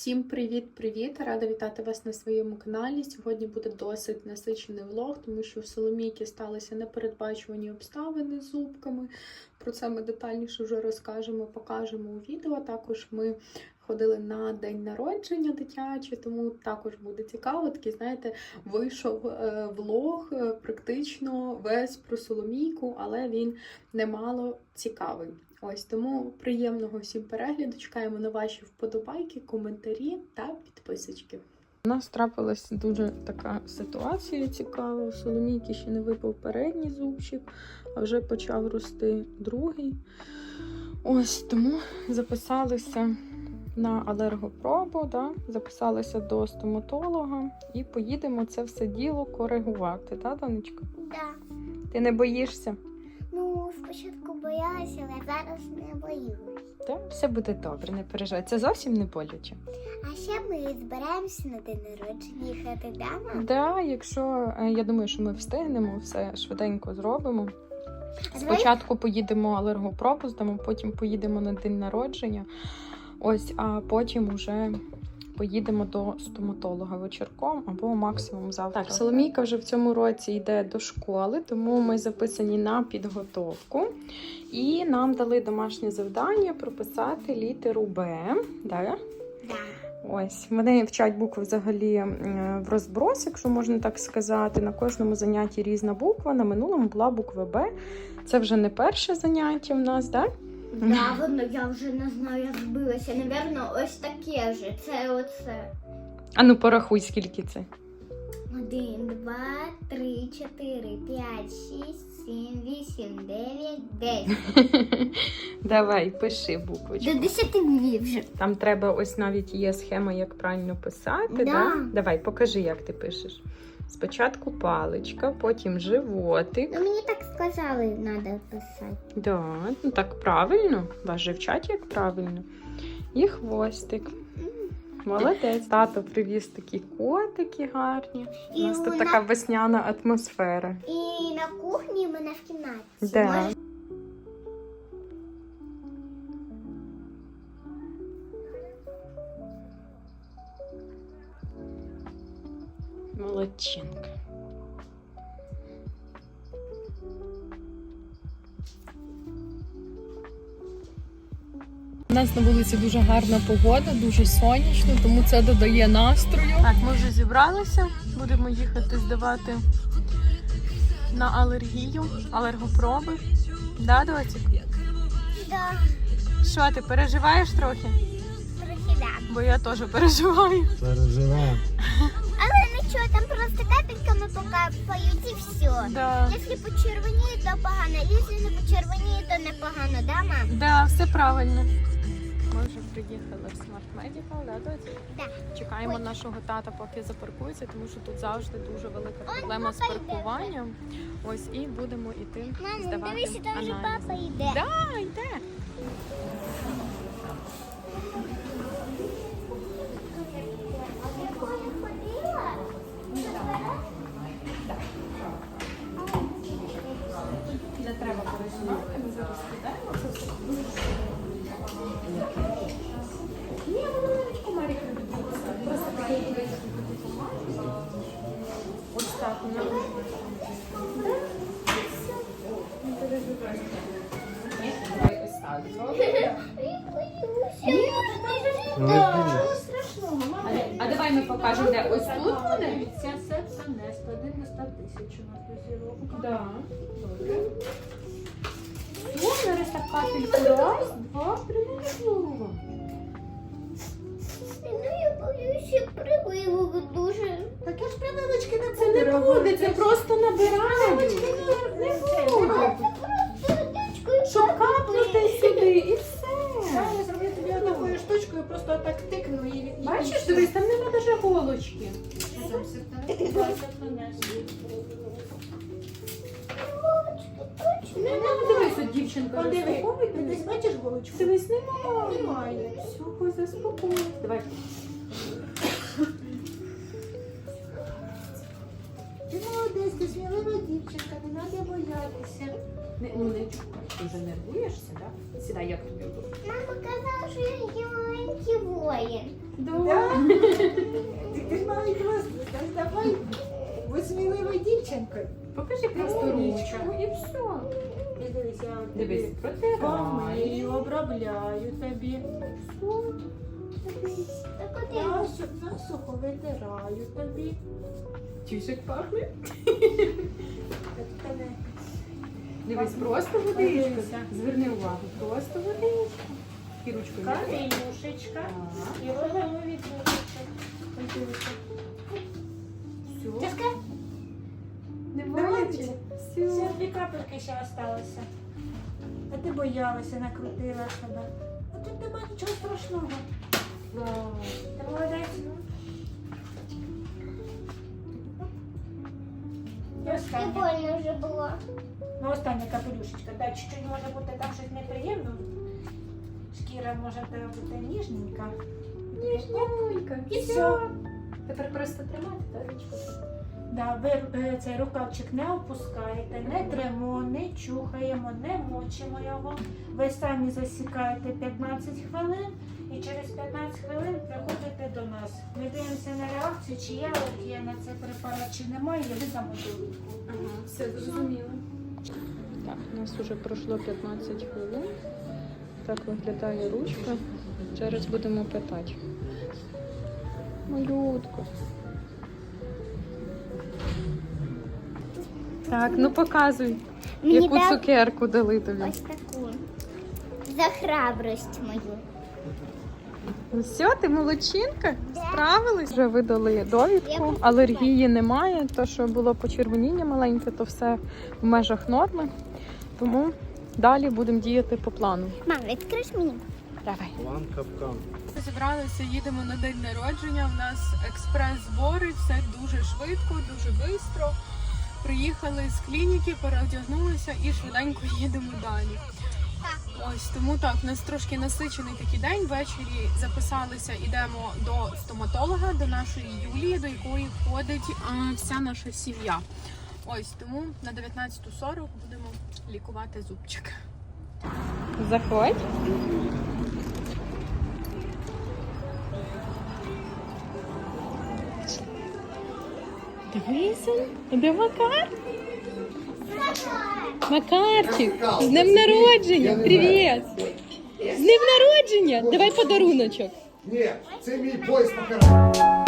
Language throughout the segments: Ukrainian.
Всім привіт-привіт! Рада вітати вас на своєму каналі. Сьогодні буде досить насичений влог, тому що в Соломійки сталися непередбачувані обставини з зубками. Про це ми детальніше вже розкажемо, покажемо у відео. Також ми ходили на день народження дитячий, тому також буде цікаво. Такий, знаєте, вийшов е, влог е, практично весь про Соломійку, але він немало цікавий. Ось тому приємного всім перегляду. Чекаємо на ваші вподобайки, коментарі та підписочки. У нас трапилась дуже така ситуація цікава. У Соломійки ще не випав передній зубчик, а вже почав рости другий. Ось тому записалися на алергопробу, да? записалися до стоматолога і поїдемо це все діло коригувати, так, донечка? Да. Ти не боїшся? Ну, спочатку боялася, але зараз не боюсь. Так, все буде добре, не переживай. Це зовсім не боляче. А ще ми збираємося на день народження їхати дома. Да, якщо е, я думаю, що ми встигнемо, все швиденько зробимо. Спочатку поїдемо алергопробу, потім поїдемо на день народження. Ось, а потім уже поїдемо до стоматолога вечірком або максимум завтра. Так, Соломійка вже в цьому році йде до школи, тому ми записані на підготовку. І нам дали домашнє завдання прописати літеру Б. Да? Да. Ось вони вчать букви взагалі е, в розброс, якщо можна так сказати. На кожному занятті різна буква. На минулому була буква Б. Це вже не перше заняття в нас, так? Да, воно я вже не знаю, як збилася. Навірно, ось таке ж. Це оце. А ну порахуй, скільки це. Один, два, три, чотири, п'ять, шість, сім, вісім, дев'ять, десять. Давай, пиши буквочку. До десяти днів вже. Там треба ось навіть є схема, як правильно писати. Да. Да? Давай, покажи, як ти пишеш. Спочатку паличка, потім животик. Ну мені так сказали, треба писати. Да, ну так правильно. Вас же вчать як правильно. І хвостик. Молодець. Тато привіз такі котики гарні. У нас тут вона- така весняна атмосфера. І на кухні в мене в кімнаті. Да. Може, Молодчинка. У нас на вулиці дуже гарна погода, дуже сонячно, тому це додає настрою. Так, ми вже зібралися, будемо їхати здавати на алергію, алергопроби. Да, Доцік? Да, Що, ти переживаєш трохи? трохи да. Бо я теж переживаю. Переживаємо. Просто покапають і все. Да. Якщо почервоніє, то погано. Якщо не почервоніє, то непогано, да, мам? Да, все правильно. Ми вже приїхали в Smart Medical, да, доці? Да. Чекаємо Ой. нашого тата, поки запаркується, тому що тут завжди дуже велика проблема з папа йде. паркуванням. Ось і будемо йти Мамо, здавати дивися, там же аналізи. папа йде. Да, йде. 101 на 100 тисяч у нас дозіровка. Да. Добре. Все, зараз так капельку раз, два, прилетіло. Ну, я боюся прививок дуже. Так я ж прививочки не Це не буде, це просто набирають. Не буде. От дівчинка Подиви, ти десь бачиш голочку? Дивись, немає. Немає. Всього заспокоїть. Давай. Ти молодець, ти смілива дівчинка, не треба боятися. Не, ну не чухай. Ти вже нервуєшся, так? Сідай, як тобі удобно. Мама казала, що я маленький воїн. Да? Ти ти ж маленька розпуска, давай будь сміливою дівчинкою. Покажи просто ручку і все. І Дивись, я от Дивись, протирай. помию, обробляю тобі. Все. Так от Я я су- насухо витираю тобі. Чуєш, як пахне? Так тебе Дивись, просто водичка. Зверни увагу, просто водичка. І ручкою. Капелюшечка. І голові душечок. Подивися. Все. Не Давай. Все, Все. дві капельки ще осталося. А ти боялася, накрутила себе. А тут нема нічого страшного. Ти молодець. І больно вже було. Ну, остання капелюшечка. Да, чуть-чуть може бути там щось неприємно. Шкіра може бути ніжненька. Ніжненька. І все. Тепер просто тримати та ручку. Да, ви е, цей рукавчик не опускаєте, не тремо, не чухаємо, не мочимо його. Ви самі засікаєте 15 хвилин і через 15 хвилин приходите до нас. Ми дивимося на реакцію, чи є алергія на цей препарат, чи немає, і ви довідку. Ага, все зрозуміло. Так, у нас вже пройшло 15 хвилин. Так виглядає ручка. Зараз будемо питати. Малютко. Так, ну показуй, Мені яку дав цукерку дали тобі. ось таку. За храбрость мою. Ну все, ти молодчинка? Справились? Вже видали довідку. Алергії немає. То, що було почервоніння маленьке, то все в межах норми. Тому далі будемо діяти по плану. Мам, відкриш мені? Давай. План капкан. Зібралися, їдемо на день народження. У нас експрес-збори, все дуже швидко, дуже швидко. Приїхали з клініки, переодягнулися і швиденько їдемо далі. Ось тому так, у нас трошки насичений такий день. Ввечері записалися, йдемо до стоматолога, до нашої Юлії, до якої ходить а, вся наша сім'я. Ось тому на 19.40 будемо лікувати зубчик. Заходь. Дивися, де Макар? Макарчик, з днем народження! Привіт! З днем народження! Давай подаруночок. Ні, це мій поїзд покарання.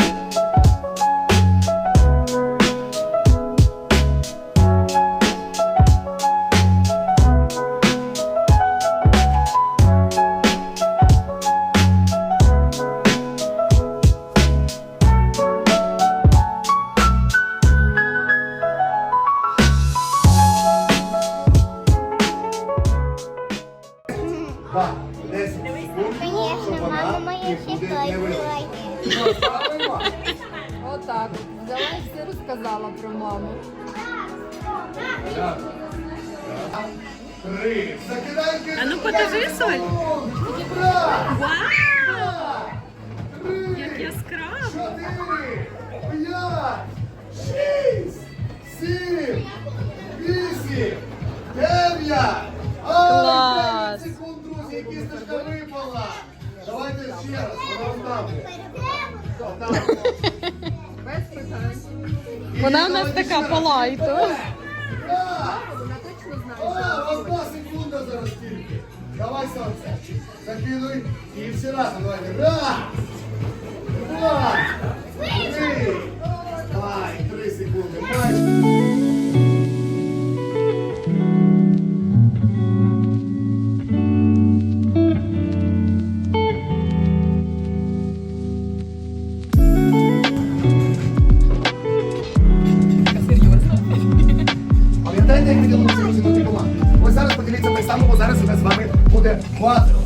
Вона в нас така по лайту. Вона точно знає, О, одна секунда зараз тільки. Давай, сонце. Закидуй. І всі разом. Давайте. Раз. Два. Три. Давай, три секунди. Майже. Зараз у нас з вами буде квадро.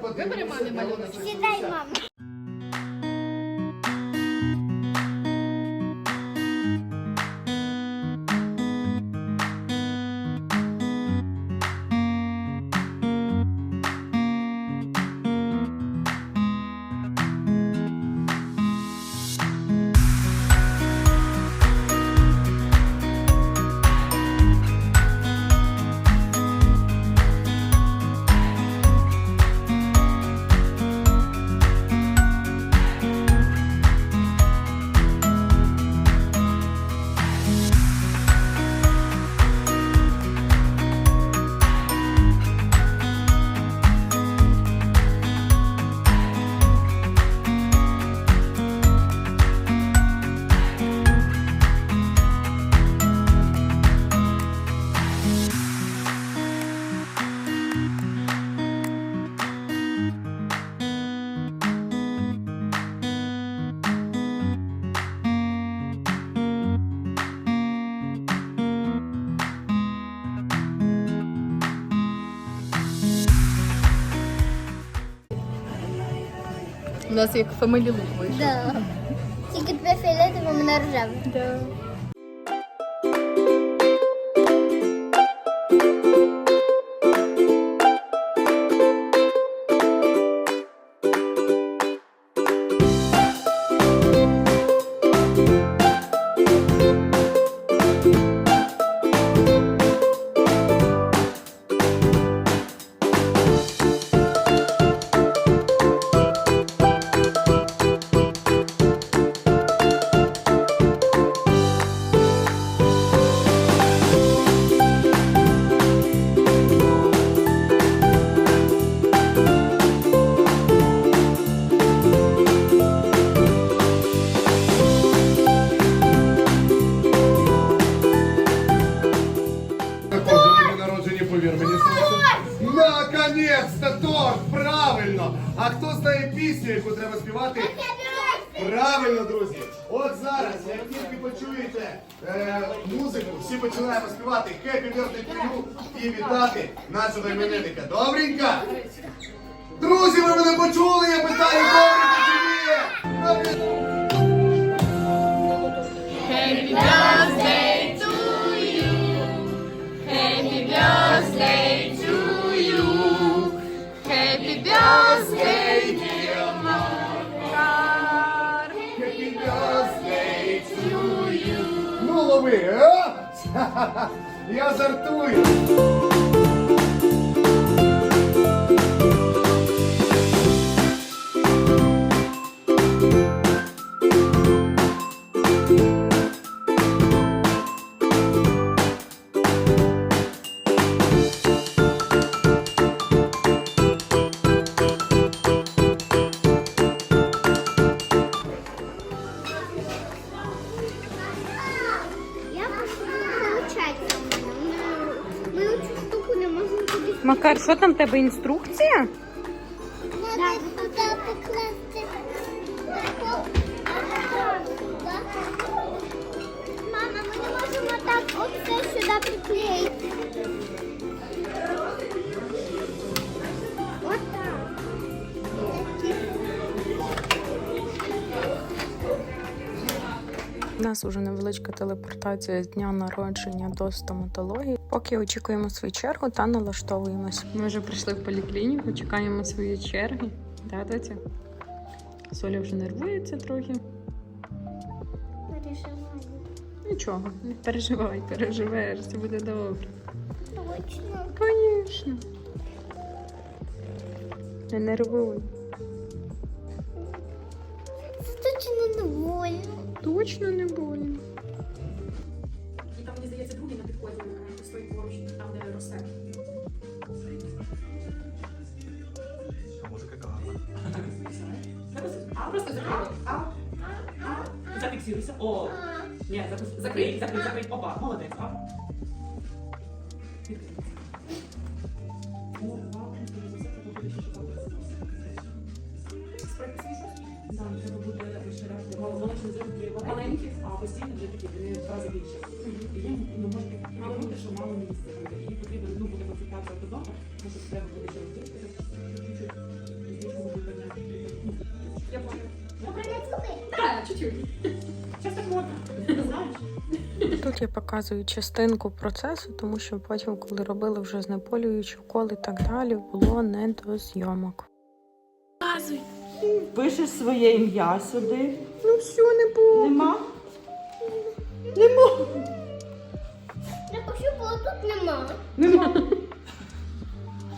Вибери мамі де малюнок. Сідай, мама. У нас як фамилі лук вийшов. Да. Тільки тебе фіолетово, мене рожеве. Кожному Правильно, друзі! От зараз, як тільки почуєте е, музику, всі починаємо співати Happy Birthday to you і вітати нашого іменинника. Добренька! Друзі, ви мене почули? Я питаю, добренька чи ні? Happy Happy лови, а? Я жартую. Що там в тебе інструкція? Нас уже невеличка телепортація з дня народження до стоматології. Поки очікуємо свою чергу та налаштовуємось. Ми вже прийшли в поліклініку, чекаємо свої черги. Да, доця? Соля вже нервується трохи. Переживаю. Нічого, не переживай, переживеш, все буде добре. Точно. Звісно. Не нервуй. Не больно. Точно не больно. І там, мені здається, другий на підході стоїть поруч, там, де росте. Музика гарна. А просто. А, Зафіксируйся. О, ні, закрий, закрий, закрий. Опа, молодець. А. Ну, щось. Да, треба буде. Молочний зробити а постійно вже такі два рази більше. І ну, може бути, що мало місця буде. І потрібно, ну, буде консультація додому, тому що треба буде ще робити. Так, чуть-чуть. Зараз так модно. Знаєш? Тут я показую частинку процесу, тому що потім, коли робили вже знеболюючі уколи і так далі, було не до зйомок. Пишеш своє ім'я сюди. Ну все, не було. Нема? Не пощупала, тут нема. Нема.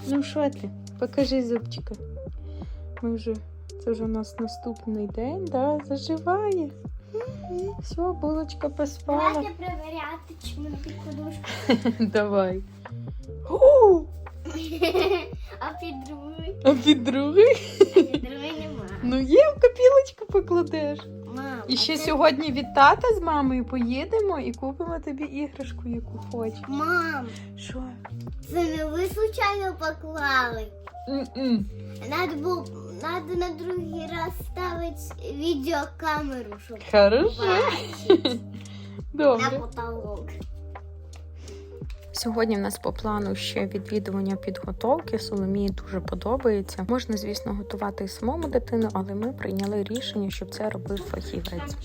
Ну що ти? Покажи зубчика. Ми вже, це вже у нас наступний день, да, заживає. Все, булочка поспала. Давайте перевіряти, чи ми під подушку. Давай. А під другий? а під другий? Ну є, в копілочку покладеш. Мам, І а ще це- сьогодні від тата з мамою поїдемо і купимо тобі іграшку, яку хочеш. Мам, Що? це не ви случайно поклали. М-м. Надо було, надо на другий раз ставити відеокамеру, щоб Хорошо. бачити на потолок. Сьогодні в нас по плану ще відвідування підготовки. Соломії дуже подобається. Можна, звісно, готувати і самому дитину, але ми прийняли рішення, щоб це робив фахівець.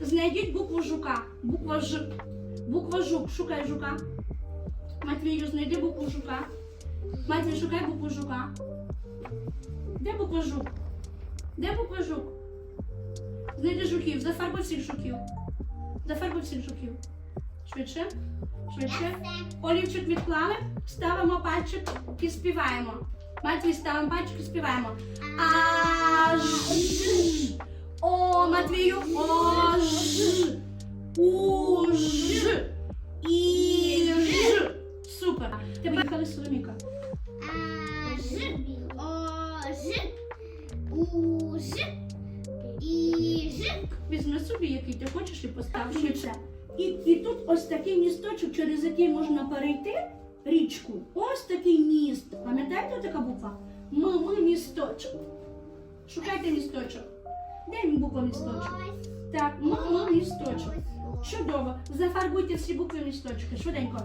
Знайдіть букву жука. Буква Ж. Буква жук. Шукай жука. Матвію, знайди букву жука. Матвій, шукай букву жука. Де буква жук? Де буква жук? Знайди жуків. Зафарбуй всіх жуків. Зафарбуй всіх жуків. Швидше. Швидше. Олівчик відклали. Ставимо пальчик і співаємо. Матвій, ставимо пальчик і співаємо. А ж. О, Матвію. О ж. У ж. І ж. Супер. Ти поїхали Соломіка. А, Ж, О, Ж, У, Ж, І, Ж. Візьми собі, який ти хочеш, і постав швидше. І, і тут ось такий місточок, через який можна перейти річку. Ось такий міст. Пам'ятаєте така буква? М, М місточок. Шукайте місточок. Де буква місточок? Так, М, М місточок. Чудово. Зафарбуйте всі букви місточки. Швиденько.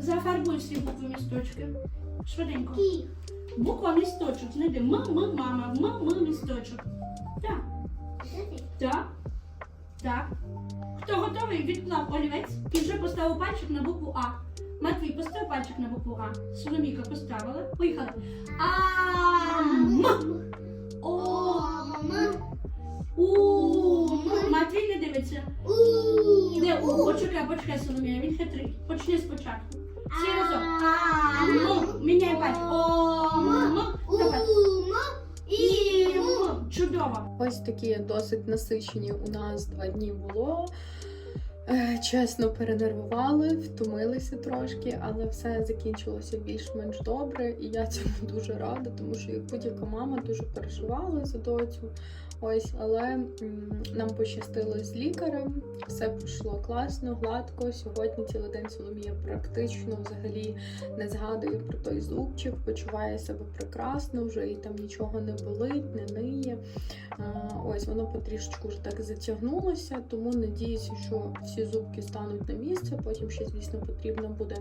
Зафарбуй всі букви місточки. Швиденько. Буква місточок. Знайди М, М, мама. М, М місточок. Так. Так. Так. Хто готовий, відклав олівець і вже поставив пальчик на букву А. Матвій, постав пальчик на букву А. Соломіка поставила. Поїхали. А М. О У Матвій не дивиться. У, Де У? Почекай, почекай, Соломія, він хитрий. Почни спочатку. Всі разом. А М. Міняй пальчик. О Давай. М, Чудово. Ось такі досить насичені у нас два дні було. Е, Чесно, перенервували, втомилися трошки, але все закінчилося більш-менш добре, і я цьому дуже рада, тому що як будь-яка мама дуже переживала за доцю. Ось, але нам пощастило з лікарем, все пройшло класно, гладко. Сьогодні цілий день Соломія практично взагалі не згадує про той зубчик, почуває себе прекрасно, вже і там нічого не болить, не ниє. Ось воно потрішечку вже так затягнулося, тому надіюся, що всі зубки стануть на місце. Потім ще, звісно, потрібна буде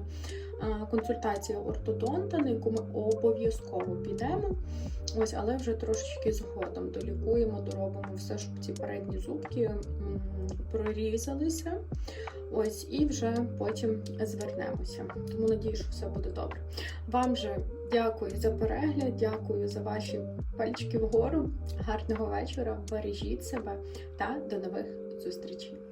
консультація ортодонта, на яку ми обов'язково підемо. Ось, але вже трошечки згодом долікуємо, доробимо все, щоб ці передні зубки прорізалися. Ось, і вже потім звернемося. Тому надію, що все буде добре. Вам же дякую за перегляд, дякую за ваші пальчики вгору. Гарного вечора, бережіть себе та до нових зустрічей.